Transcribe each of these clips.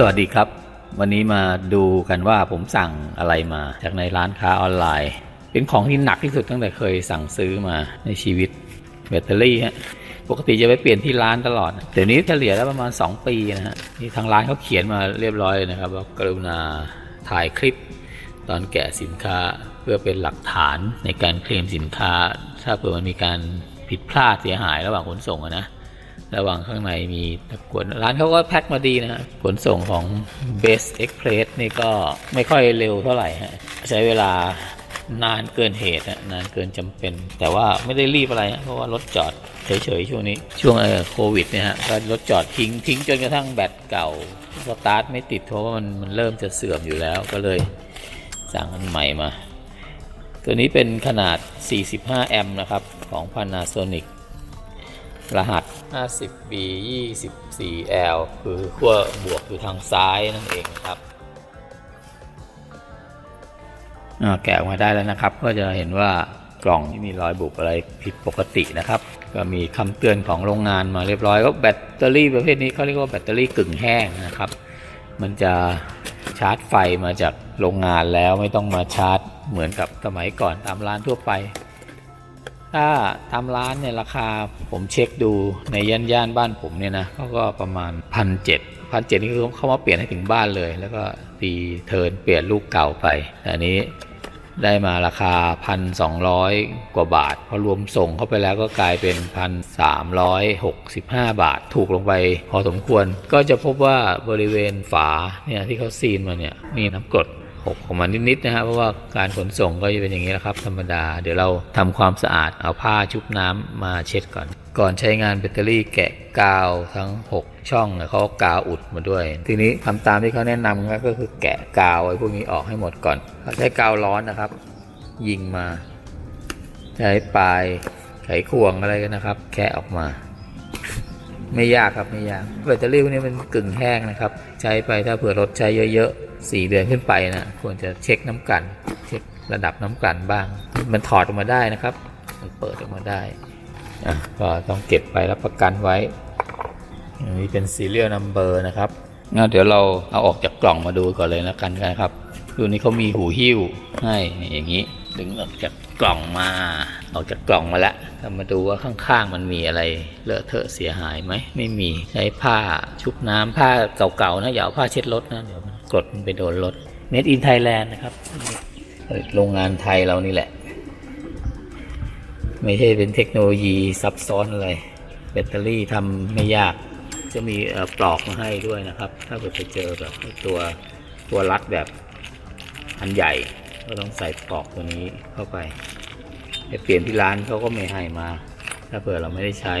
สวัสดีครับ วันนี้มาดูกันว่าผมสั่งอะไรมาจากในร้านค้าออนไลน์ เป็นของที่หนักที่สุดตั้งแต่เคยสั่งซื้อมาในชีวิตแบตเตอรี่ฮะปกติจะไปเปลี่ยนที่ร้านตลอดเดี๋ยวนี้เฉลี่ยแล้วประมาณ 2 ปีนะฮะที่ทางร้านเขาเขียนมาเรียบร้อยเลยนะครับว่ากรุณาถ่ายคลิป ตอนแกะสินค้าเพื่อเป็นหลักฐานในการเคลมสินค้า ถ้าเผื่อมันมีการผิดพลาดเสียหายระหว่างขนส่งนะ ระหว่างข้างในมีตะกรวดร้านเขาก็แพ็คมาดีนะฮะขนส่งของ Best Express นี่ก็ไม่ค่อยเร็วเท่าไหร่ฮะใช้เวลานานเกินเหตุนานเกินจำเป็น แต่ว่าไม่ได้รีบอะไรเพราะว่ารถจอดเฉยๆช่วงนี้ ช่วงโควิดเนี่ยฮะก็รถจอดทิ้งทิ้งจนกระทั่งแบตเก่าสตาร์ทไม่ติดเพราะว่ามันมันเริ่มจะเสื่อมอยู่แล้วก็เลยสั่งอันใหม่มา ตัวนี้เป็นขนาด 45 แอมป์นะครับ ของ Panasonic รหัส 50B 24L คือขั้วบวกอยู่ทางซ้ายนั่นเองครับอ่าแกะออกมาได้แล้วนะครับ ก็จะเห็นว่ากล่องที่มีรอยบุบอะไรผิดปกตินะครับ ก็มีคำเตือนของโรงงานมาเรียบร้อยก็แบตเตอรี่ประเภทนี้เขาเรียกว่าแบตเตอรี่กึ่งแห้งนะครับ มันจะชาร์จไฟมาจากโรงงานแล้วไม่ต้องมาชาร์จเหมือนกับสมัยก่อนตามร้านทั่วไป ถ้าตามร้านเนี่ยราคาผมเช็คดูในย่านย่านบ้านผมเนี่ยนะเขาก็ประมาณพันเจ็ดพันเจ็ดนี่คือเขามาเปลี่ยนให้ถึงบ้านเลย แล้วก็ตีเทินเปลี่ยนลูกเก่าไปแต่อันนี้ได้มาราคาพันสองร้อยกว่าบาท พอรวมส่งเข้าไปแล้วก็กลายเป็นพันสามร้อยหกสิบห้าบาท ถูกลงไปพอสมควร ก็จะพบว่าบริเวณฝาเนี่ยที่เขาซีนมาเนี่ยมีน้ำกรด กของมันนิดๆนะฮะเพราะว่าการขนส่งก็จะเป็นอย่างนี้แหละครับ ธรรมดา เดี๋ยวเราทำความสะอาดเอาผ้าชุบน้ำมาเช็ดก่อน ก่อนใช้งานแบตเตอรี่แกะกาวทั้ง 6 ช่องเขากาวอุดมาด้วย ทีนี้ทำตามที่เขาแนะนำครับก็คือแกะกาวไอ้พวกนี้ออกให้หมดก่อนเขาใช้กาวร้อนนะครับ ยิงมา ใช้ปลายไขควงอะไรกันนะครับ แคะออกมา ไม่ยากครับไม่ยากแบตเตอรี่พวกนี้มันกึ่งแห้งนะครับ ใช้ไปถ้าเผื่อรถใช้เยอะๆสี่เดือนขึ้นไปนะควรจะเช็คน้ำกัน เช็คระดับน้ำกันบ้าง มันถอดออกมาได้นะครับ มันเปิดออกมาได้อะก็ต้องเก็บไปรับประกันไว้นนี้เป็น serial number นะครับงั้นเดี๋ยวเราเอาออกจากกล่องมาดูก่อนเลยนะกันนะครับ ดูนี้เขามีหูหิ้วให้นี่อย่างนี้ ดึงออกจากกล่องมาออกจากกล่องมาแล้วเรามาดูว่าข้างๆมันมีอะไรเลอะเทอะเสียหายไหมไม่มีใช้ผ้าชุบน้ำผ้าเก่าๆนะอย่าเอาผ้าเช็ดรถนะเดี๋ยวมันกรดมันไปโดนรถ Made in Thailand นะครับโรงงานไทยเรานี่แหละ ไม่ใช่เป็นเทคโนโลยีซับซ้อนอะไรแบตเตอรี่ทำไม่ยาก จะมีปลอกมาให้ด้วยนะครับ ถ้าเกิดไปเจอแบบตัวตัวรัดแบบอันใหญ่ ก็ต้องใส่ปลอกตัวนี้เข้าไปไปเปลี่ยนที่ร้านเขาก็ไม่ให้มา ถ้าเผื่อเราไม่ได้ใช้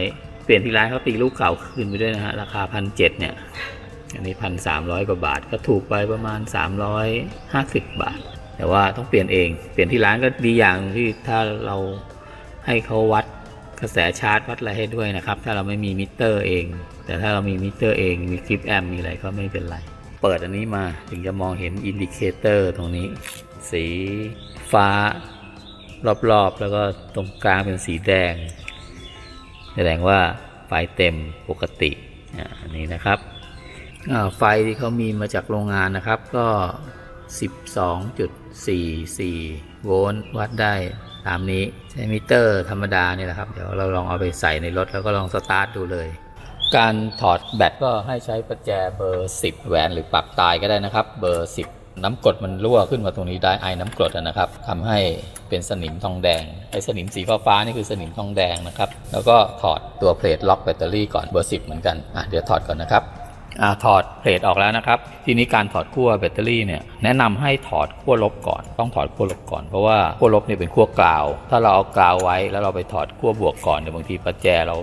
เปลี่ยนที่ร้านเขาตีลูกเก่าคืนไปด้วยนะฮะ ราคาพันเจ็ดเนี่ย อันนี้พันสามร้อยกว่าบาท ก็ถูกไปประมาณสามร้อยห้าสิบบาท แต่ว่าต้องเปลี่ยนเอง เปลี่ยนที่ร้านก็ดีอย่างที่ถ้าเราให้เขาวัดกระแสชาร์จวัดอะไรให้ด้วยนะครับ ถ้าเราไม่มีมิเตอร์เอง แต่ถ้าเรามีมิเตอร์เอง มีคลิปแอมมีอะไรก็ไม่เป็นไร เปิดอันนี้มาถึงจะมองเห็นอินดิเคเตอร์ตรงนี้ สีฟ้ารอบๆ แล้วก็ตรงกลางเป็นสีแดง แสดงว่าไฟเต็มปกติอันนี้นะครับไฟที่เขามีมาจากโรงงานนะครับก็ 12.44 โวลต์วัดได้ตามนี้ใช้มิเตอร์ธรรมดาเนี่ยแหละครับ เดี๋ยวเราลองเอาไปใส่ในรถแล้วก็ลองสตาร์ทดูเลย การถอดแบตก็ให้ใช้ประแจเบอร์ 10 แหวนหรือปรับตายก็ได้นะครับ เบอร์ 10 น้ำกรดมันรั่วขึ้นมาตรงนี้ได้ไอน้ำกรดนะครับทำให้เป็นสนิมทองแดงไอสนิมสีฟ้าๆนี่คือสนิมทองแดงนะครับแล้วก็ถอดตัวเพลทล็อกแบตเตอรี่ก่อนเบอร์10เหมือนกันอะเดี๋ยวถอดก่อนนะครับอ่าถอดเพลทออกแล้วนะครับ ทีนี้การถอดขั้วแบตเตอรี่เนี่ยแนะนำให้ถอดขั้วลบก่อน ต้องถอดขั้วลบก่อนเพราะว่าขั้วลบเนี่ยเป็นขั้วกลาว ถ้าเราเอากลาวไว้แล้วเราไปถอดขั้วบวกก่อนเดี๋ยวบางทีประแจเรา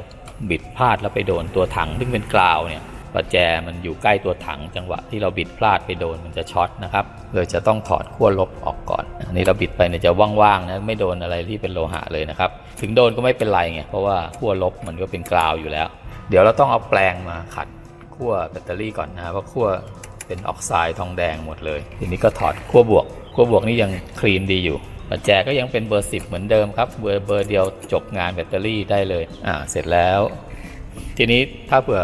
บิดพลาดแล้วไปโดนตัวถังซึ่งเป็นกลาวเนี่ย ประแจมันอยู่ใกล้ตัวถัง จังหวะที่เราบิดพลาดไปโดนมันจะช็อตนะครับเลยจะต้องถอดขั้วลบออกก่อนอันนี้เราบิดไปเนี่ยจะว่างๆนะไม่โดนอะไรที่เป็นโลหะเลยนะครับถึงโดนก็ไม่เป็นไรไงเพราะว่าขั้วลบมันก็เป็นกลาวอยู่แล้ว เดี๋ยวเราต้องเอาแปรงมาขัดขั้วแบตเตอรี่ก่อนนะเพราะขั้วเป็นออกไซด์ทองแดงหมดเลย ทีนี้ก็ถอดขั้วบวกขั้วบวกนี่ยังคลีนดีอยู่ปัจแจก็ยังเป็นเบอร์ 10 เหมือนเดิมครับ เบอร์เบอร์เดียวจบงานแบตเตอรี่ได้เลย อ่า เสร็จแล้ว ทีนี้ถ้าเผื่อ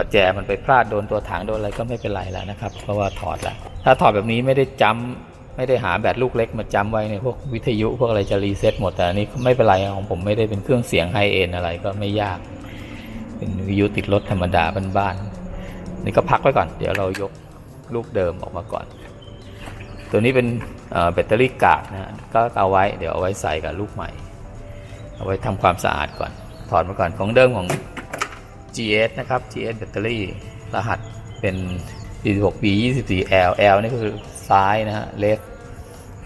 ประแจมันไปพลาดโดนตัวถังโดนอะไรก็ไม่เป็นไรแล้วนะครับ เพราะว่าถอดแล้วถ้าถอดแบบนี้ไม่ได้จำไม่ได้หาแบตลูกเล็กมาจำไว้เนี่ยพวกวิทยุพวกอะไรจะรีเซ็ตหมดแต่อันนี้ไม่เป็นไรของผมไม่ได้เป็นเครื่องเสียงไฮเอ็นอะไรก็ไม่ยาก เป็นวิทยุติดรถธรรมดาบ้านๆนี่ก็พักไว้ก่อน เดี๋ยวเรายกลูกเดิมออกมาก่อน ตัวนี้เป็นแบตเตอรี่กากนะฮะก็เอาไว้เดี๋ยวเอาไว้ใส่กับลูกใหม่ เอาไว้ทำความสะอาดก่อน ถอดมาก่อนของเดิมของ GS นะครับ GS แบตเตอรี่รหัสเป็น 46B 24L L นี่คือซ้ายนะฮะเลฟ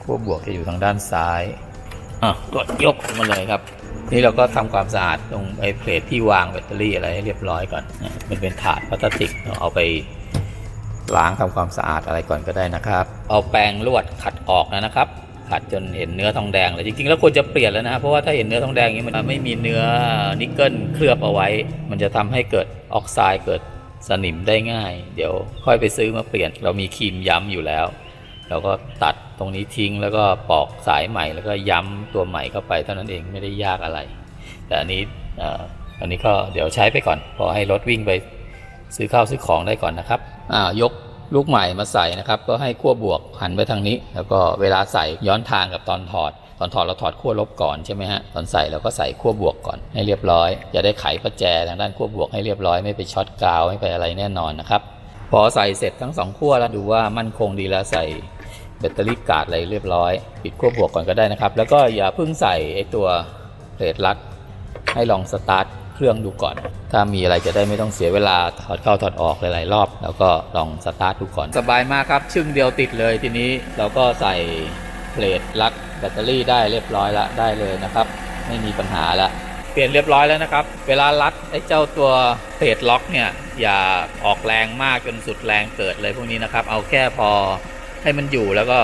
ขั้วบวกจะอยู่ทางด้านซ้ายอะกดยกมาเลยครับ นี่เราก็ทำความสะอาดตรงไอ้เพลทที่วางแบตเตอรี่อะไรให้เรียบร้อยก่อน มันเป็นถาดพลาสติกเราเอาไปล้างทำความสะอาดอะไรก่อนก็ได้นะครับ เอาแปรงลวดขัดออกนะครับ ขัดจนเห็นเนื้อทองแดงเลยจริงๆแล้วควรจะเปลี่ยนแล้วนะเพราะว่าถ้าเห็นเนื้อทองแดงอย่างนี้มันไม่มีเนื้อนิกเกิลเคลือบเอาไว้ มันจะทำให้เกิดออกไซด์เกิดสนิมได้ง่าย เดี๋ยวค่อยไปซื้อมาเปลี่ยน เรามีครีมย้ำอยู่แล้ว เราก็ตัดตรงนี้ทิ้งแล้วก็ปอกสายใหม่แล้วก็ย้ำตัวใหม่เข้าไปเท่านั้นเองไม่ได้ยากอะไร แต่อันนี้อันนี้ก็เดี๋ยวใช้ไปก่อน พอให้รถวิ่งไปซื้อข้าวซื้อของได้ก่อนนะครับอ่ายก ลูกใหม่มาใส่นะครับ ก็ให้ขั้วบวกหันไปทางนี้ แล้วก็เวลาใส่ย้อนทางกับตอนถอด ตอนถอดเราถอดขั้วลบก่อนใช่ไหมฮะตอนใส่เราก็ใส่ขั้วบวกก่อนให้เรียบร้อย จะได้ไขประแจทางด้านขั้วบวกให้เรียบร้อยไม่ไปช็อตกาวไม่ไปอะไรแน่นอนนะครับพอใส่เสร็จทั้งสองขั้วแล้วดูว่ามั่นคงดีแล้วใส่แบตเตอรี่กาดอะไรเรียบร้อย ปิดขั้วบวกก่อนก็ได้นะครับ แล้วก็อย่าเพิ่งใส่ไอตัวเพลทลัดให้ลองสตาร์ท เครื่องดูก่อน ถ้ามีอะไรจะได้ไม่ต้องเสียเวลาถอดเข้าถอดออกหลายๆรอบ แล้วก็ลองสตาร์ทดูก่อน สบายมากครับ ชึ่งเดียวติดเลยทีนี้เราก็ใส่เพลทลัดแบตเตอรี่ได้เรียบร้อยละได้เลยนะครับ ไม่มีปัญหาละเปลี่ยนเรียบร้อยแล้วนะครับ เวลารัดไอ้เจ้าตัวเพลทล็อกเนี่ยอย่าออกแรงมากจนสุดแรงเกิดเลยพวกนี้นะครับ เอาแค่พอให้มันอยู่แล้วก็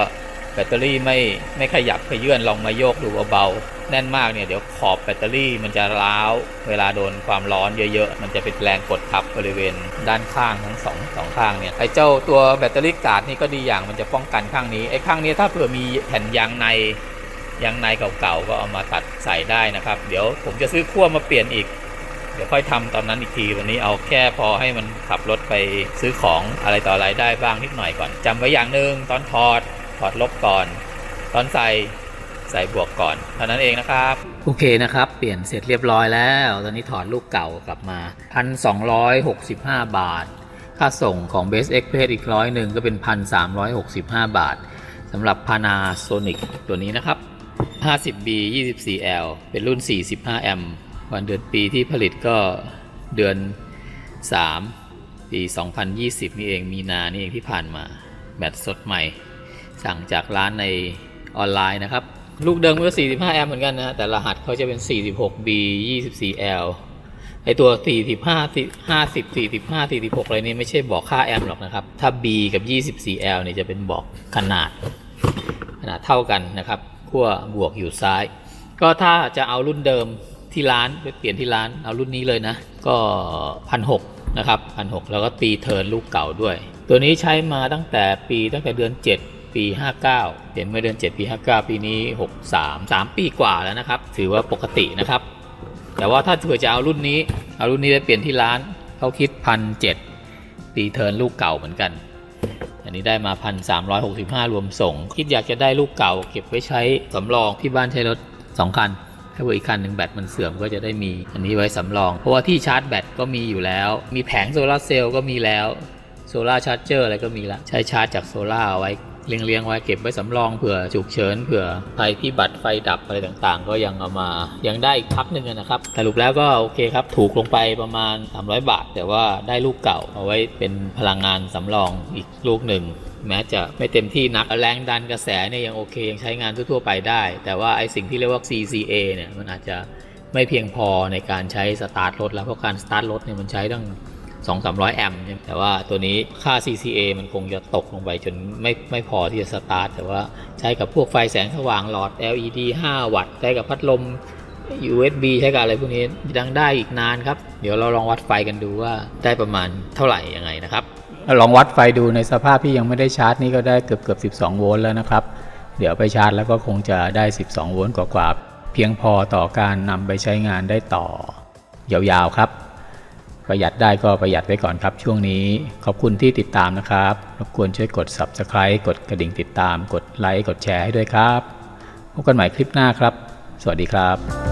แบตเตอรี่ไม่ไม่ขยับขยื่นลองมาโยกดูเบาๆแน่นมากเนี่ยเดี๋ยวขอบแบตเตอรี่มันจะร้าว เวลาโดนความร้อนเยอะๆ มันจะเป็นแรงกดทับบริเวณด้านข้างทั้งสองสองข้างเนี่ยไอ้เจ้าตัวแบตเตอรี่การ์ดนี่ก็ดีอย่างมันจะป้องกันข้างนี้ไอ้ข้างนี้ถ้าเผื่อมีแผ่นยางในยางในเก่าๆก็เอามาตัดใส่ได้นะครับ เดี๋ยวผมจะซื้อขั้วมาเปลี่ยนอีกเดี๋ยวค่อยทำตอนนั้นอีกทีวันนี้เอาแค่พอให้มันขับรถไปซื้อของอะไรต่ออะไรได้บ้างนิดหน่อยก่อนจำไว้อย่างหนึ่งตอนถอด ถอดลบก่อน ตอนใส่ใส่บวกก่อนเท่านั้นเองนะครับ โอเคนะครับ เปลี่ยนเสร็จเรียบร้อยแล้ว ตอนนี้ถอดลูกเก่ากลับมา 1,265 บาท ค่าส่งของ Base Express อีกร้อยหนึ่งก็เป็น 1,365 บาทสำหรับ Panasonic ตัวนี้นะครับ 50B 24L เป็นรุ่น 45 แอมป์วันเดือนปีที่ผลิตก็เดือน 3 ปี 2020 นี่เองมีนานี่เองที่ผ่านมา แบตสดใหม่ สั่งจากร้านในออนไลน์นะครับ ลูกเดิมก็ 45 แอมป์เหมือนกันนะ แต่รหัสเขาจะเป็น 46B 24L ไอตัว 45 50 45 46 อะไรนี้ไม่ใช่บอกค่าแอมป์หรอกนะครับ ถ้า B กับ 24L เนี่ยจะเป็นบอกขนาด ขนาดเท่ากันนะครับขั้วบวกอยู่ซ้าย ก็ถ้าจะเอารุ่นเดิมที่ร้านไปเปลี่ยนที่ร้านเอารุ่นนี้เลยนะ ก็พันหนะครับพันหแล้วก็ตีเทิร์นลูกเก่าด้วย ตัวนี้ใช้มาตั้งแต่ปีตั้งแต่เดือน 7 ปี 59เปลี่ยนเมื่อเดือน 7 ปี 59 ปีนี้ 63 3 ปีกว่าแล้วนะครับ ถือว่าปกตินะครับ แต่ว่าถ้าเผื่อจะเอารุ่นนี้ เอารุ่นนี้ไปเปลี่ยนที่ร้านเขาคิดพันเตีเทิร์นลูกเก่าเหมือนกัน อันนี้ได้มา1,365รวมส่ง คิดอยากจะได้ลูกเก่า เก็บไว้ใช้สำรองที่บ้านใช้รถ2คันถ้าเผื่ออีกคันหนึ่งแบตมันเสื่อมก็จะได้มีอันนี้ไว้สำรอง เพราะว่าที่ชาร์จแบตก็มีอยู่แล้ว มีแผงโซลาร์เซลล์ก็มีแล้วโซลาร์ชาร์จเจอร์อะไรก็มีแล้วใช้ชาร์จจากโซลาร์เอาไว้ เรียงๆไว้เก็บไว้สำรองเผื่อฉุกเฉินเผื่อภัยพิบัติไฟดับอะไรต่างๆ ก็ยังเอามายังได้อีกพักหนึ่งนะครับสรุปแล้วก็โอเคครับถูกลงไปประมาณ 300 บาท แต่ว่าได้ลูกเก่าเอาไว้เป็นพลังงานสำรองอีกลูกหนึ่งแม้จะไม่เต็มที่นักแรงดันกระแสเนี่ยยังโอเคยังใช้งานทั่วๆไปได้ แต่ว่าไอสิ่งที่เรียกว่า CCA เนี่ยมันอาจจะไม่เพียงพอในการใช้สตาร์ทรถแล้วเพราะการสตาร์ทรถเนี่ยมันใช้ตั้ง 2 3 0 0 แอมป์ใช่ไหมแต่ว่าตัวนี้ค่า CCA มันคงจะตกลงไปจนไม่ไม่พอที่จะสตาร์ทแต่ว่าใช้กับพวกไฟแสงสว่างหลอด LED 5 วัตต์ใช้กับพัดลม USB ใช้กับอะไรพวกนี้ยังได้อีกนานครับ เดี๋ยวเราลองวัดไฟกันดูว่าได้ประมาณเท่าไหร่ยังไงนะครับลองวัดไฟดูในสภาพที่ยังไม่ได้ชาร์จนี่ก็ได้เกือบเกือบ12 โวลต์แล้วนะครับ เดี๋ยวไปชาร์จแล้วก็คงจะได้ 12 โวลต์กว่าๆเพียงพอต่อการนำไปใช้งานได้ต่อยาวๆครับ ประหยัดได้ก็ประหยัดไว้ก่อนครับช่วงนี้ ขอบคุณที่ติดตามนะครับรบกวนช่วยกด Subscribe กดกระดิ่งติดตาม กดไลค์กดแชร์ให้ด้วยครับพบกันใหม่คลิปหน้าครับ สวัสดีครับ